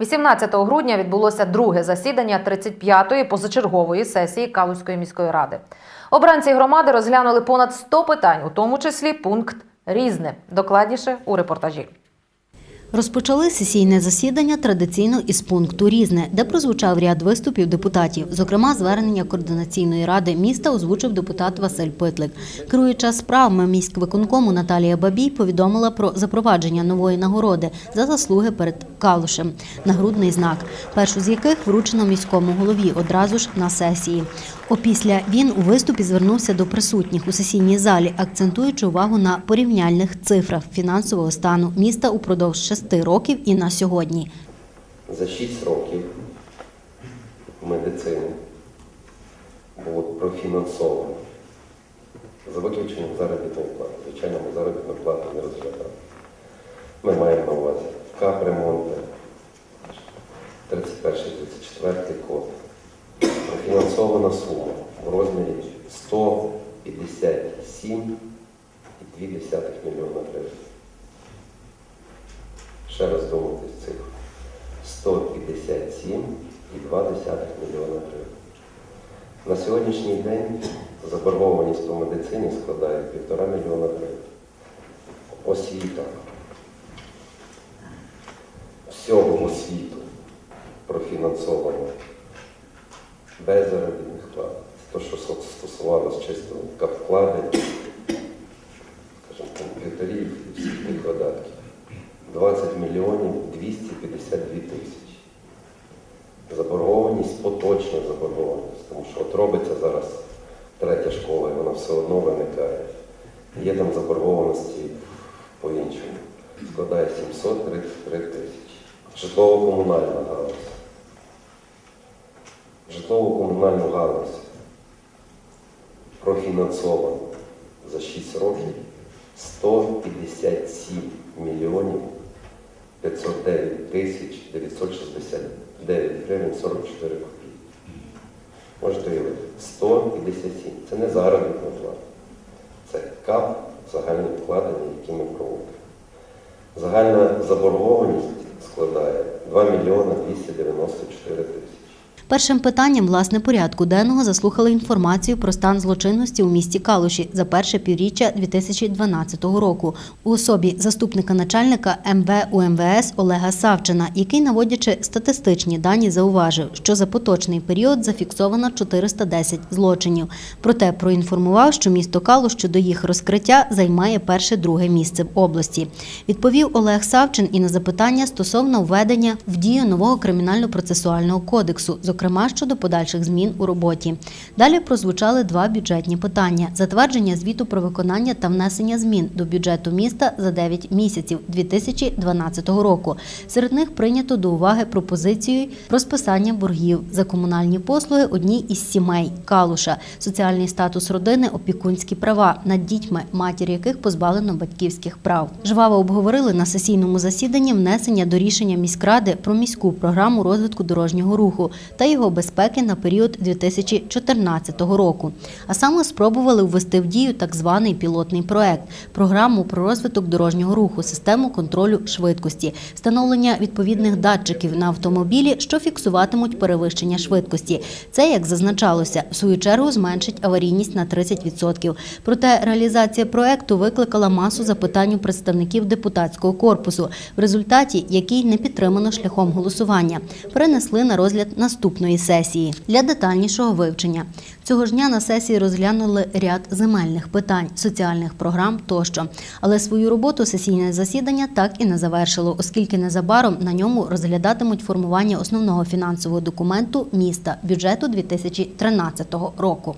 18 грудня відбулося друге засідання 35-ї позачергової сесії Калузької міської ради. Обранці громади розглянули понад 100 питань, у тому числі пункт Різне. Докладніше у репортажі. Розпочали сесійне засідання традиційно із пункту Різне, де прозвучав ряд виступів депутатів. Зокрема, звернення координаційної ради міста озвучив депутат Василь Питлик. Керуюча справами міськвиконкому Наталія Бабій повідомила про запровадження нової нагороди за заслуги перед Калушем. Нагрудний знак, першу з яких вручено міському голові одразу ж на сесії. Опісля він у виступі звернувся до присутніх у сесійній залі, акцентуючи увагу на порівняльних цифрах фінансового стану міста упродовж шести років і на сьогодні. За 6 років медицини було профінансовано за виключенням заробітної плати. Звичайно, ми заробітну плату не розглядали. Ми маємо на увазі капремонти, 31-34 код. Профінансована сума в розмірі 157,2 мільйона гривень. Ще раз думати з цифр. 157,2 мільйона гривень. На сьогоднішній день заборгованість по медицині складає 1,5 мільйона гривень. Освіта. Всього освіту профінансовано без заробітних плат. Те, що стосувалося чисто капвкладень, Заборгованість, поточна заборгованість, тому що от робиться зараз третя школа, і вона все одно виникає. Є там заборгованості по-іншому. Складає 733 тисячі. Житлово-комунальна галузь. Житлово-комунальну галузь профінансовано за 6 років 157 мільйонів 509 тисяч 969 гривень 44 копійки. Можете уявити, 157. Це не заробітна плата. Це КАП загальні вкладення, які ми проводимо. Загальна заборгованість складає 2 мільйони 294 тисячі. Першим питанням власне порядку денного заслухали інформацію про стан злочинності у місті Калуші за перше півріччя 2012 року у особі заступника начальника МВ УМВС Олега Савчина, який, наводячи статистичні дані, зауважив, що за поточний період зафіксовано 410 злочинів. Проте проінформував, що місто Калуш щодо їх розкриття займає перше-друге місце в області. Відповів Олег Савчин і на запитання стосовно введення в дію нового кримінально-процесуального кодексу, зокрема щодо подальших змін у роботі. Далі прозвучали два бюджетні питання: затвердження звіту про виконання та внесення змін до бюджету міста за 9 місяців 2012 року. Серед них прийнято до уваги пропозицію про списання боргів за комунальні послуги одній із сімей Калуша, соціальний статус родини, опікунські права над дітьми, матір яких позбавлено батьківських прав. Жваво обговорили на сесійному засіданні внесення до рішення міськради про міську програму розвитку дорожнього руху та його безпеки на період 2014 року. А саме спробували ввести в дію так званий пілотний проект програму про розвиток дорожнього руху, систему контролю швидкості, встановлення відповідних датчиків на автомобілі, що фіксуватимуть перевищення швидкості. Це, як зазначалося, в свою чергу зменшить аварійність на 30%. Проте реалізація проекту викликала масу запитань у представників депутатського корпусу, в результаті який не підтримано шляхом голосування. Перенесли на розгляд наступної сесії для детальнішого вивчення. Цього ж дня на сесії розглянули ряд земельних питань, соціальних програм тощо. Але свою роботу сесійне засідання так і не завершило, оскільки незабаром на ньому розглядатимуть формування основного фінансового документу міста бюджету 2013 року.